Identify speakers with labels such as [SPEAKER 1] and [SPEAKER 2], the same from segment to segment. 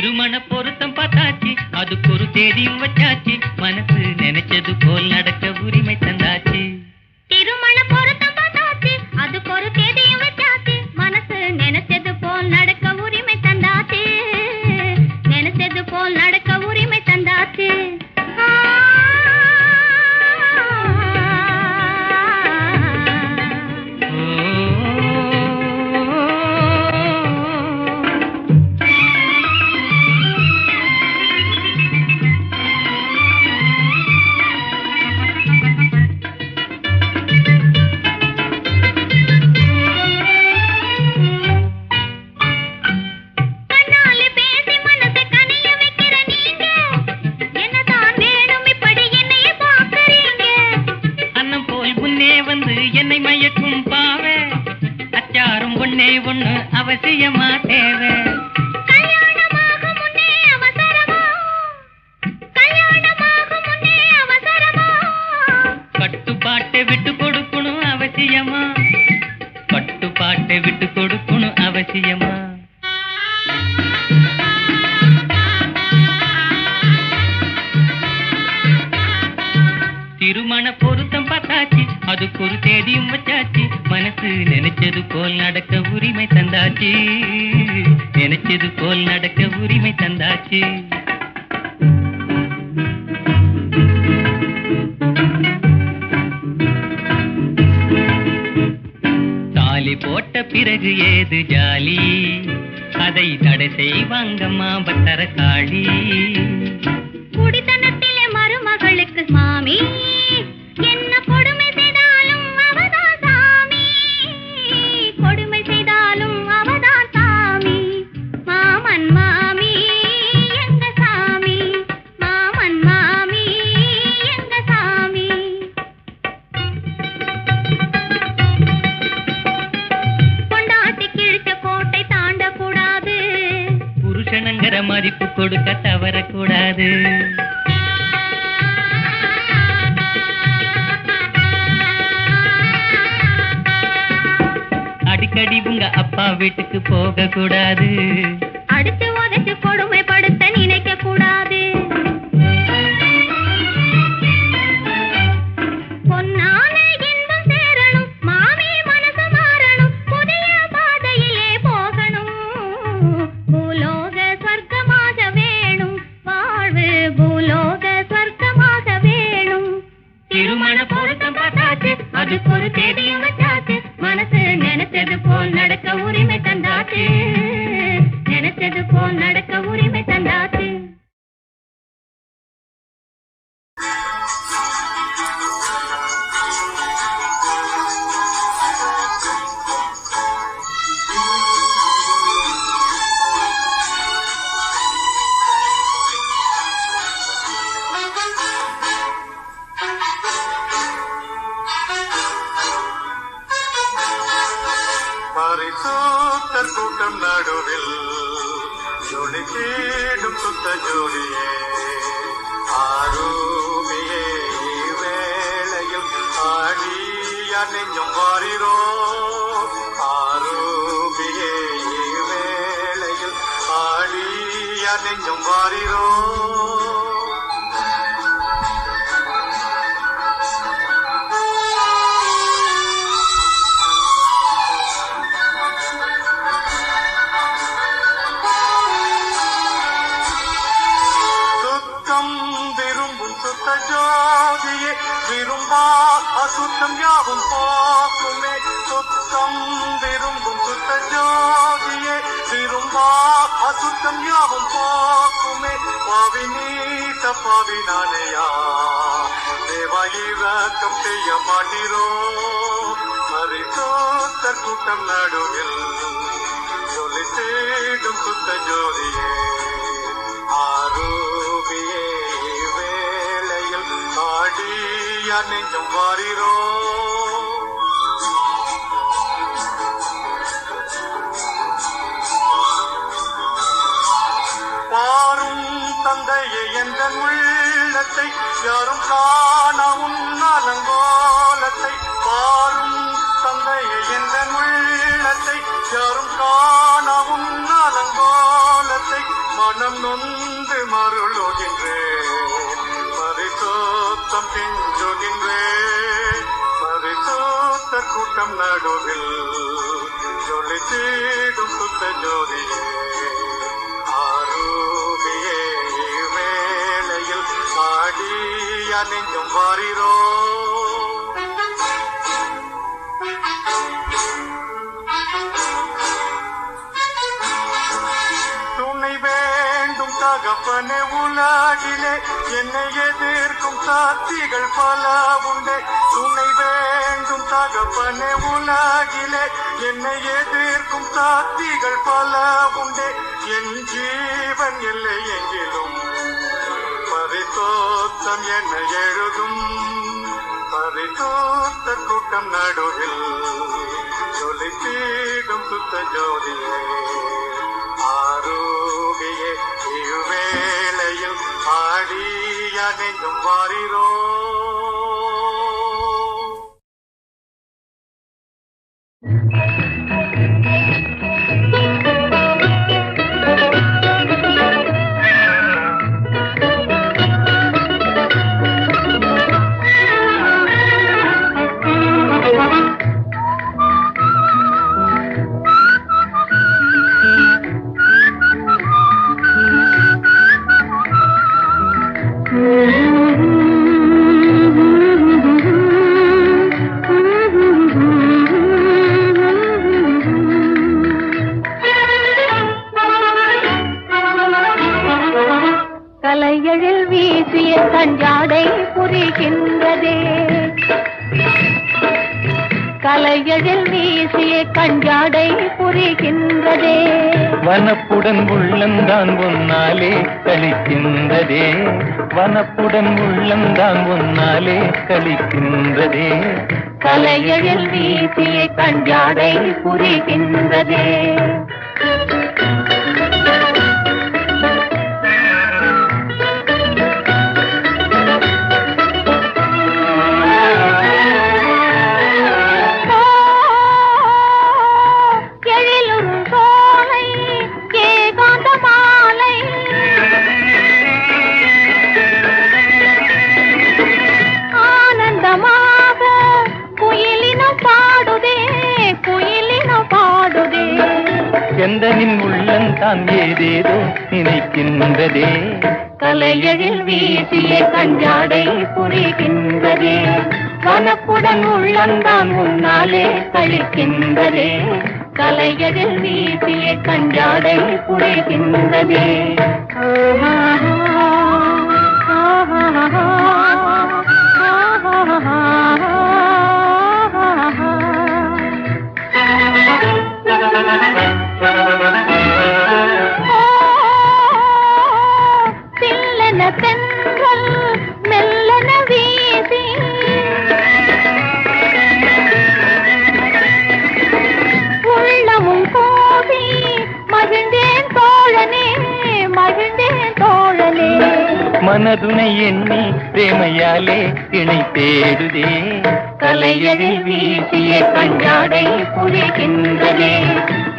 [SPEAKER 1] திருமண பொருத்தம் பார்த்தாச்சு. அதுக்கு ஒரு தேதியும் வச்சாச்சு. மனசு நினைச்சது போல் நடக்க உரிமை
[SPEAKER 2] தந்த
[SPEAKER 1] பட்டுப்பாட்டை விட்டு கொடுக்கணும் அவசியமா? பட்டுப்பாட்டை விட்டு கொடுக்கணும் அவசியமா? திருமண பொருத்தம் பார்த்தாச்சு அதுக்கு ஒரு தேதியும் வச்சாச்சு. மனசு நினைச்சது போல் நடக்க உரிமை தந்தாச்சு. நினைச்சது போல் நடக்க உரிமை தந்தாச்சு. பிறகு ஏது ஜாலி? அதை தடை செய்வாங்கம்மா பத்தர காளி.
[SPEAKER 2] குடித்தனத்திலே மருமகளுக்கு மாமி
[SPEAKER 1] கூடாது
[SPEAKER 3] ஆடிய நெஞ்சம் வாரிரோ சுத்தம் விரும்பும் சுத்த ஜோதியே விரும்பா அசுத்தம் யாவும் போக்குமே சுத்தம் விரும்பும் சுத்த ஜோதியே விரும்பா அசுத்தம் யாவும் போக்குமே. பாவி நீத்த பாவி நானையா. தேவா இறக்கம் செய்ய மாட்டிரோ. மறித்தோத்த கூட்டம் நடுவில் ஜொலி தேடும் சுத்த ஜோதியே. ஆரோபியே வேலையில் ஆடிய நெஞ்சம் வாரிரோ. தந்தையே என்ற உள்ளத்தை யாரும் காண உன்னாலங்கோலத்தை பாரும். தந்தையே என்ற உள்ளத்தை யாரும் காண உன்னாலங்கோலத்தை மனம் நொந்து மருளோகின்றேன். பரிசோத்தம் பிஞ்சுகின்றேன் பரிசோத்த கூட்டம் நடுவில் ஜொலி தீடும் சுத்த ஜோதியே. ஆடிய நெஞ்சம் வாரிரோ. துணை வேண்டும் தகப்பனே உலாகிலே என்னை எதிர்க்கும் சாத்திகள் பல உண்டே. துணை வேண்டும் தகப்பனே உலாகிலே என்னை எதிர்க்கும் சாத்திகள் பல உண்டே. என் ஜீவன் இல்லை எங்கிலும். பரிசோத்தம் என்ன எழுதும் பரிசோத்த கூட்டம் நடுவில் சொல்லி தீடும் சுத்த ஜோதியே. ஆரோகியே இவ்வேளையில் ஆடிய நெஞ்சும் வாரிரோ.
[SPEAKER 4] வனப்புடன் உள்ளந்தான் உன்னாலே கழிக்கின்றதே.
[SPEAKER 5] கலையழில் வீசிய கஞ்சாடை புரிகின்றதே.
[SPEAKER 4] எந்தனின் உள்ளந்தான் ஏதேதோ நினைக்கின்றதே.
[SPEAKER 5] கலையழில் வீசிய கஞ்சாடை புரிகின்றதே. வனப்புடன் உள்ளந்தான் முன்னாலே கழிக்கின்றதே கலையழில் வீசிய கஞ்சாடை புரிகின்றதே. ஆஹா ஆஹா ஆஹா.
[SPEAKER 4] மனதுனை எண்ணி பிரேமையாலே இணை தேடுதே.
[SPEAKER 5] கலையழில் வீசிய கஞ்சாடை புரிகின்றதே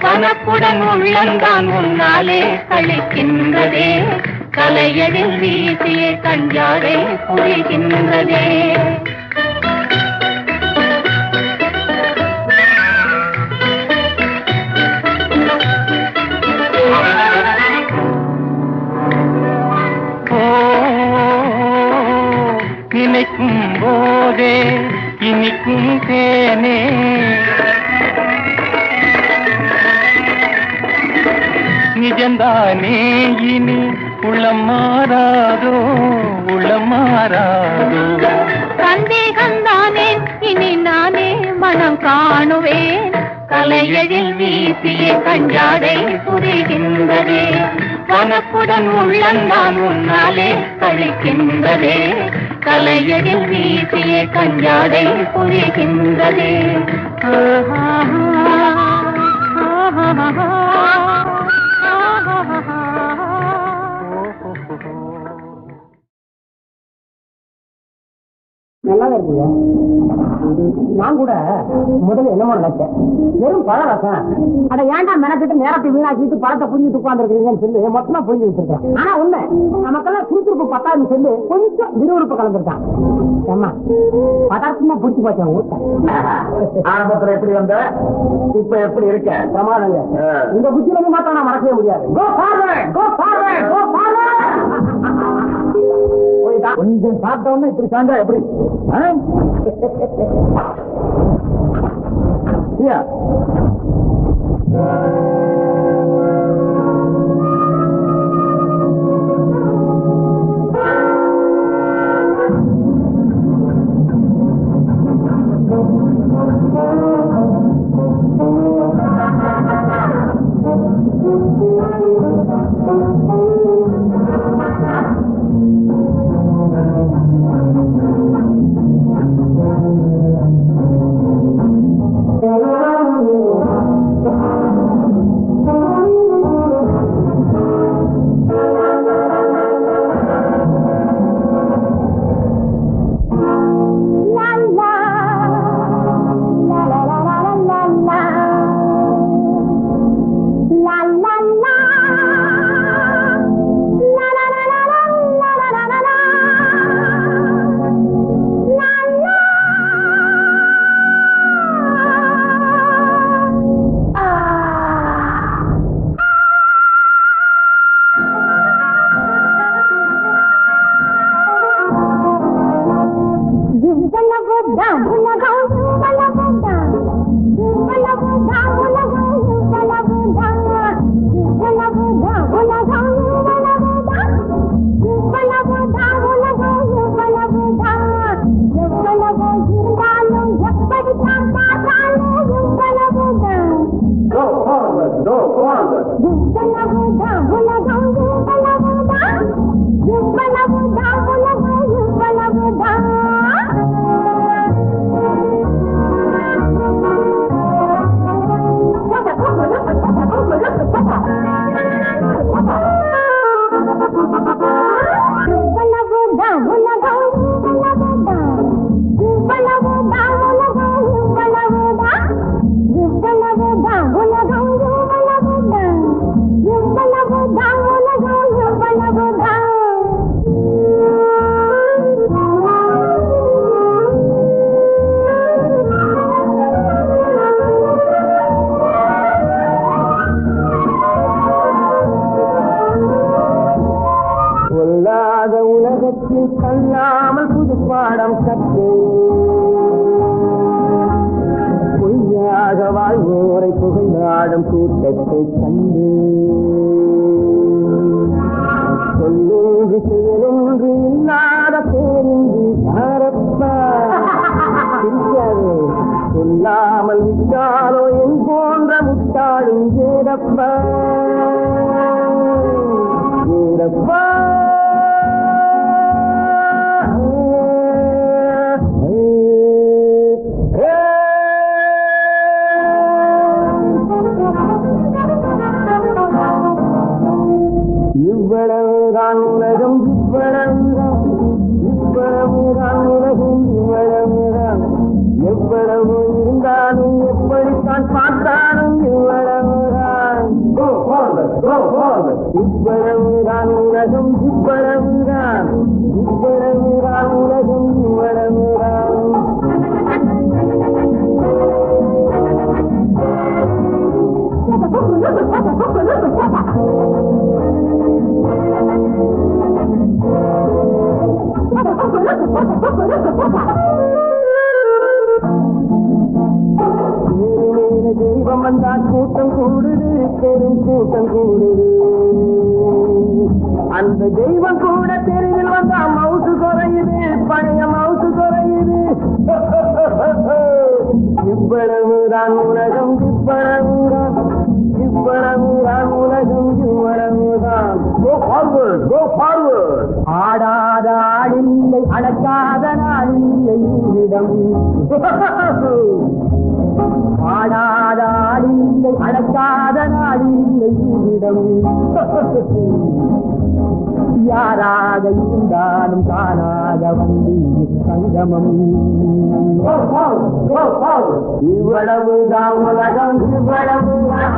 [SPEAKER 5] கனப்புடன் உள்ளந்தான் உன்னாலே கழிக்கின்றதே கலையழில் வீசிய கஞ்சாடை புரிகின்றதே
[SPEAKER 2] கனப்புடன் உள்ளந்தான் உன்னாலே கழிக்கின்றதே. கலையதில் வீசிய கஞ்சாடை புரிகின்றதே. ஆஹா ஆஹா.
[SPEAKER 6] நல்லா இருக்குங்க நான் கூட முதல்ல என்னமோ நினைச்சேன் வெறும் பழ ரசம் அட ஏன்டா மெனக்கிட்டு நேரத்தை வீணாக்கிட்டு பழத்தை புரிஞ்சுட்டு உட்காந்துருக்கீங்கன்னு சொல்லி மொத்தமா புரிஞ்சு வச்சிருக்கேன் ஆனா உண்மை நமக்கெல்லாம் சுறுசுறுப்பு பத்தாதுன்னு சொல்லி கொஞ்சம் விறுவிறுப்பு கலந்துருக்கான் ஏம்மா பதார்த்தமா பிடிச்சி ஊட்ட
[SPEAKER 7] ஆரம்பத்துல எப்படி வந்த? இப்ப எப்படி இருக்க?
[SPEAKER 6] பிரமாதங்க இந்த புத்தியில மாத்திரம் நான் மறக்கவே முடியாது. போயிட்டா
[SPEAKER 7] கொஞ்சம் சாப்பிட்ட உடனே இப்படி சாந்தா எப்படி? ஆ?
[SPEAKER 6] யாராக இருந்தாலும் தானாக வந்து சங்கமம். இவ்வளவுதான் உலகம் இவ்வளவுதான்.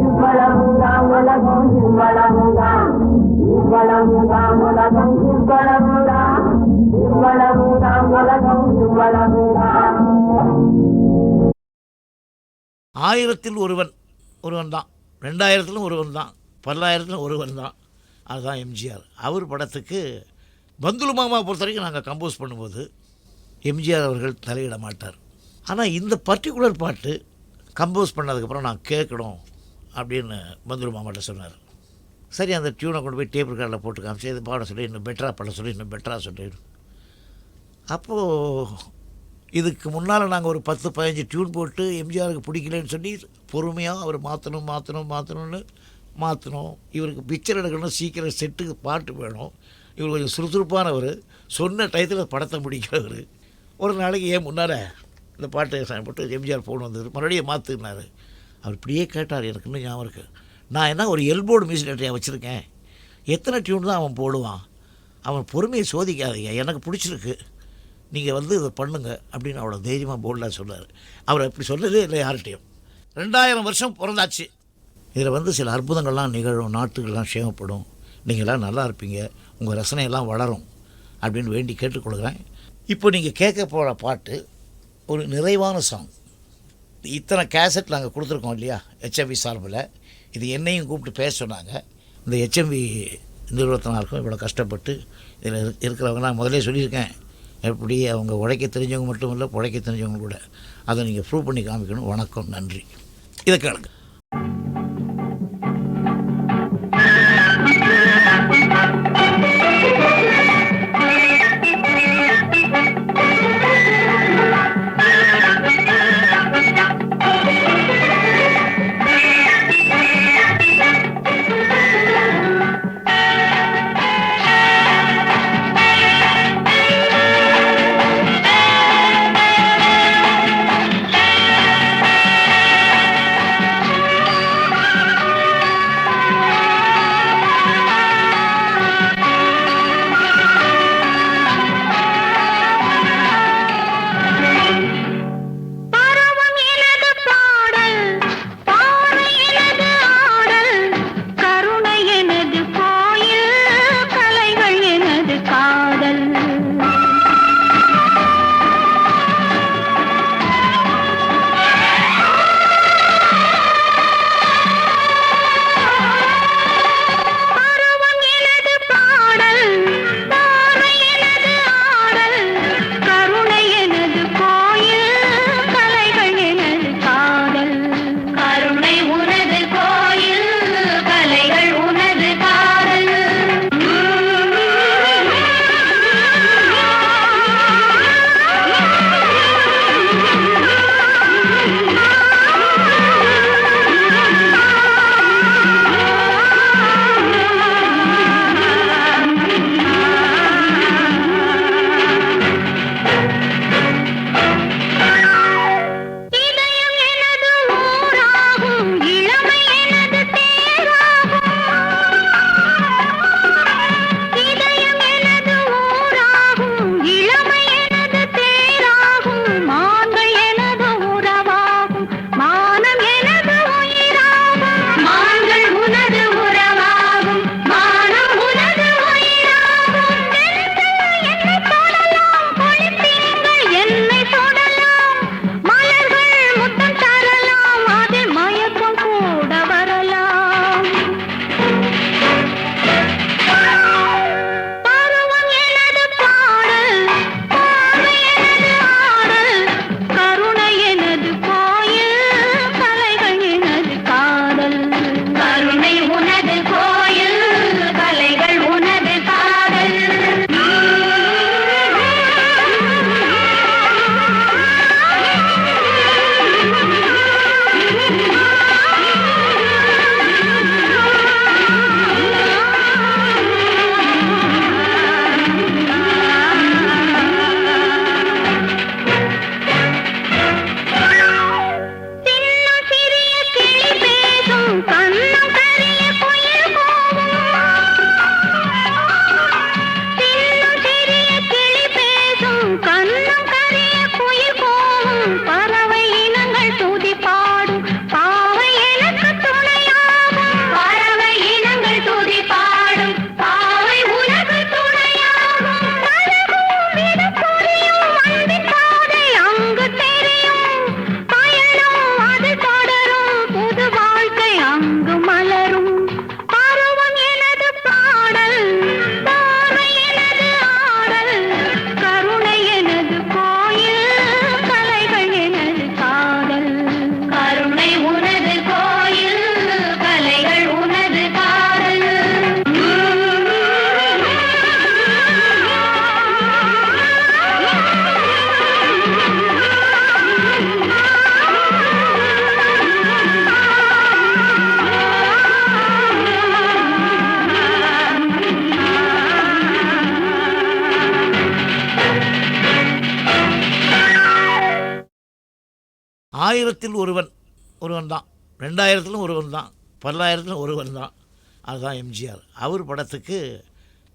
[SPEAKER 6] இவ்வளவுதான் உலகம் இவ்வளவுதான். இவ்வளவுதான் உலகம் இவ்வளவுதான். இவ்வளவுதான் உலகம் இவ்வளவுதான்.
[SPEAKER 8] ஆயிரத்தில் ஒருவன் ஒருவன் தான் ரெண்டாயிரத்திலும் ஒருவன் தான் பல்லாயிரத்தில் ஒருவன் தான். அதுதான் எம்ஜிஆர். அவர் படத்துக்கு பந்துலு மாமா பொறுத்த வரைக்கும் நாங்கள் கம்போஸ் பண்ணும்போது எம்ஜிஆர் அவர்கள் தலையிட மாட்டார். ஆனால் இந்த பர்டிகுலர் பாட்டு கம்போஸ் பண்ணதுக்கப்புறம் நான் கேட்கணும் அப்படின்னு பந்துலு மாமாட்ட சொன்னார். சரி அந்த டியூனை கொண்டு போய் டேப் ரெக்கார்டில் போட்டு காமிச்சு இது பாட சொல்லி இன்னும் பெட்டராக பாட சொல்லி இன்னும் பெட்டராக சொல்லி. அப்போது இதுக்கு முன்னால் நாங்கள் ஒரு பத்து பதினஞ்சு டியூன் போட்டு எம்ஜிஆருக்கு பிடிக்கலன்னு சொல்லி பொறுமையாக அவர் மாற்றணும் மாற்றணும் மாற்றணும்னு மாற்றணும் இவருக்கு பிக்சர் எடுக்கணும் சீக்கிரம் செட்டுக்கு பாட்டு வேணும். இவர் கொஞ்சம் சுறுசுறுப்பானவர். சொன்ன டயத்தில் படத்தை முடிக்கிறவர் ஒரு நாளைக்கு ஏன் முன்னாரே இந்த பாட்டு sign போட்டு எம்ஜிஆர் ஃபோன் வந்தது. மறுபடியும் மாற்றுனாரு அவர் இப்படியே கேட்டார். எனக்கு இன்னும் ஞாபகம் இருக்குது நான் என்ன ஒரு எல்போர்டு மியூசிக் டேரக்டரையாக வச்சுருக்கேன். எத்தனை டியூன் தான் அவன் போடுவான்? அவன் பொறுமையை சோதிக்காதீங்க. எனக்கு பிடிச்சிருக்கு. நீங்கள் வந்து இதை பண்ணுங்க அப்படின்னு அவ்வளோ தைரியமாக போல்டாக சொன்னார். அவர் அப்படி சொன்னதே இல்லை யார்கிட்டையும். ரெண்டாயிரம் வருஷம் பிறந்தாச்சு. இதில் வந்து சில அற்புதங்கள்லாம் நிகழும் நாட்டுகள்லாம் சேமப்படும். நீங்களாம் நல்லா இருப்பீங்க உங்கள் ரசனையெல்லாம் வளரும் அப்படின்னு வேண்டி கேட்டுக்கொள்கிறேன். இப்போ நீங்கள் கேட்க போகிற பாட்டு ஒரு நிறைவான சாங் இத்தனை கேசட் நாங்கள் கொடுத்துருக்கோம் இல்லையா ஹெச்எம்வி சார்பில். இது என்னையும் கூப்பிட்டு பேச சொன்னாங்க. இந்த ஹெச்எம்வி நிறுவனத்தினாருக்கும் இவ்வளோ கஷ்டப்பட்டு இதில் இருக்கிறவங்க நான் முதலே சொல்லியிருக்கேன். எப்படி அவங்க உழைக்க தெரிஞ்சவங்க மட்டும் இல்லை உழைக்க தெரிஞ்சவங்க கூட. அதை நீங்கள் ப்ரூவ் பண்ணி காமிக்கணும். வணக்கம் நன்றி. இதை கேளுங்க. ஆயிரத்தில் ஒருவன் ஒருவன் தான் ரெண்டாயிரத்திலும் ஒருவன் தான் பல்லாயிரத்திலும் ஒருவன் தான் அதுதான் எம்ஜிஆர். அவர் படத்துக்கு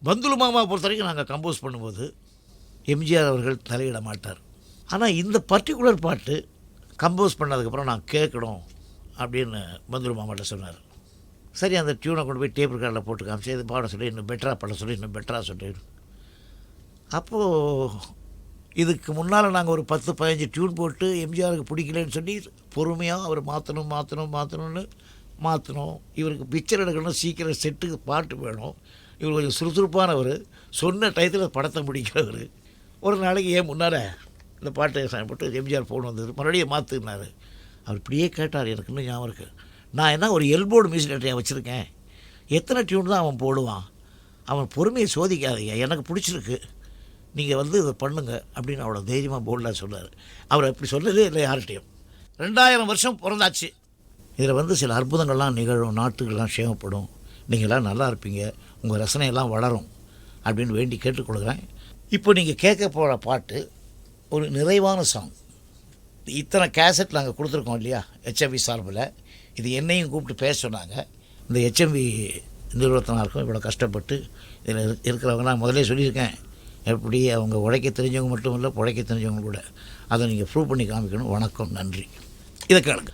[SPEAKER 8] பந்துலு மாமா பொறுத்த வரைக்கும் நாங்கள் கம்போஸ் பண்ணும்போது எம்ஜிஆர் அவர்கள் தலையிட மாட்டார். ஆனால் இந்த பர்டிகுலர் பாட்டு கம்போஸ் பண்ணதுக்கப்புறம் நான் கேட்கணும் அப்படின்னு பந்துலு மாமாட்ட சொன்னார். சரி அந்த டியூனை கொண்டு போய் டேப் ரெக்கார்டில் போட்டு காமிச்சு இது பாட சொல்லி இன்னும் பெட்டராக பாட சொல்லி இன்னும் பெட்டராக சொல்லி. அப்போது இதுக்கு முன்னால் நாங்கள் ஒரு பத்து பதினஞ்சு டியூன் போட்டு எம்ஜிஆருக்கு பிடிக்கலன்னு சொல்லி பொறுமையாக அவர் மாற்றணும் மாற்றணும் மாற்றணும்னு மாற்றணும் இவருக்கு பிக்சர் எடுக்கணும் சீக்கிரம் செட்டுக்கு பாட்டு வேணும். இவர் கொஞ்சம் சுறுசுறுப்பானவர். சொன்ன டயத்தில் படத்தை முடிக்கிறவர். ஒரு நாளைக்கு ஏன் முன்னால் இந்த பாட்டை ச- போட்டு எம்ஜிஆர் ஃபோன் வந்தது. மறுபடியும் மாற்றுனார் அவர் இப்படியே கேட்டார். எனக்கு இன்னும் ஞாபகம் இருக்குது நான் என்ன ஒரு எல்போர்டு மியூசிக் டேட்டையாக வச்சுருக்கேன். எத்தனை டியூன் தான் அவன் போடுவான்? அவன் பொறுமையை சோதிக்காதீங்க. எனக்கு பிடிச்சிருக்கு. நீங்கள் வந்து இதை பண்ணுங்க அப்படின்னு அவ்வளோ தைரியமாக போல்டாக சொன்னார். அவர் அப்படி சொல்லதே இல்லை யார்கிட்டையும். ரெண்டாயிரம் வருஷம் பிறந்தாச்சு. இதில் வந்து சில அற்புதங்கள்லாம் நிகழும் நாட்டுக்கெல்லாம் சேமப்படும் நீங்களாம் நல்லா இருப்பீங்க உங்கள் ரசனையெல்லாம் வளரும் அப்படின்னு வேண்டி கேட்டுக்கொள்கிறேன் இப்போ நீங்கள் கேட்க போகிற பாட்டு ஒரு நிறைவான சாங் இத்தனை கேசட் நாங்கள் கொடுத்துருக்கோம் இல்லையா ஹெச்எம்வி சார்பில். இது என்னையும் கூப்பிட்டு பேச சொன்னாங்க. இந்த ஹெச்எம்வி நிறுவனத்தினாருக்கும் இவ்வளோ கஷ்டப்பட்டு இதில் இருக்கிறவங்க நான் முதலே சொல்லியிருக்கேன். எப்படி அவங்க உழைக்க தெரிஞ்சவங்க மட்டும் இல்லை பிழைக்க தெரிஞ்சவங்க கூட. அதை நீங்கள் ப்ரூவ் பண்ணி காமிக்கணும். வணக்கம் நன்றி. இதை கேளுங்க.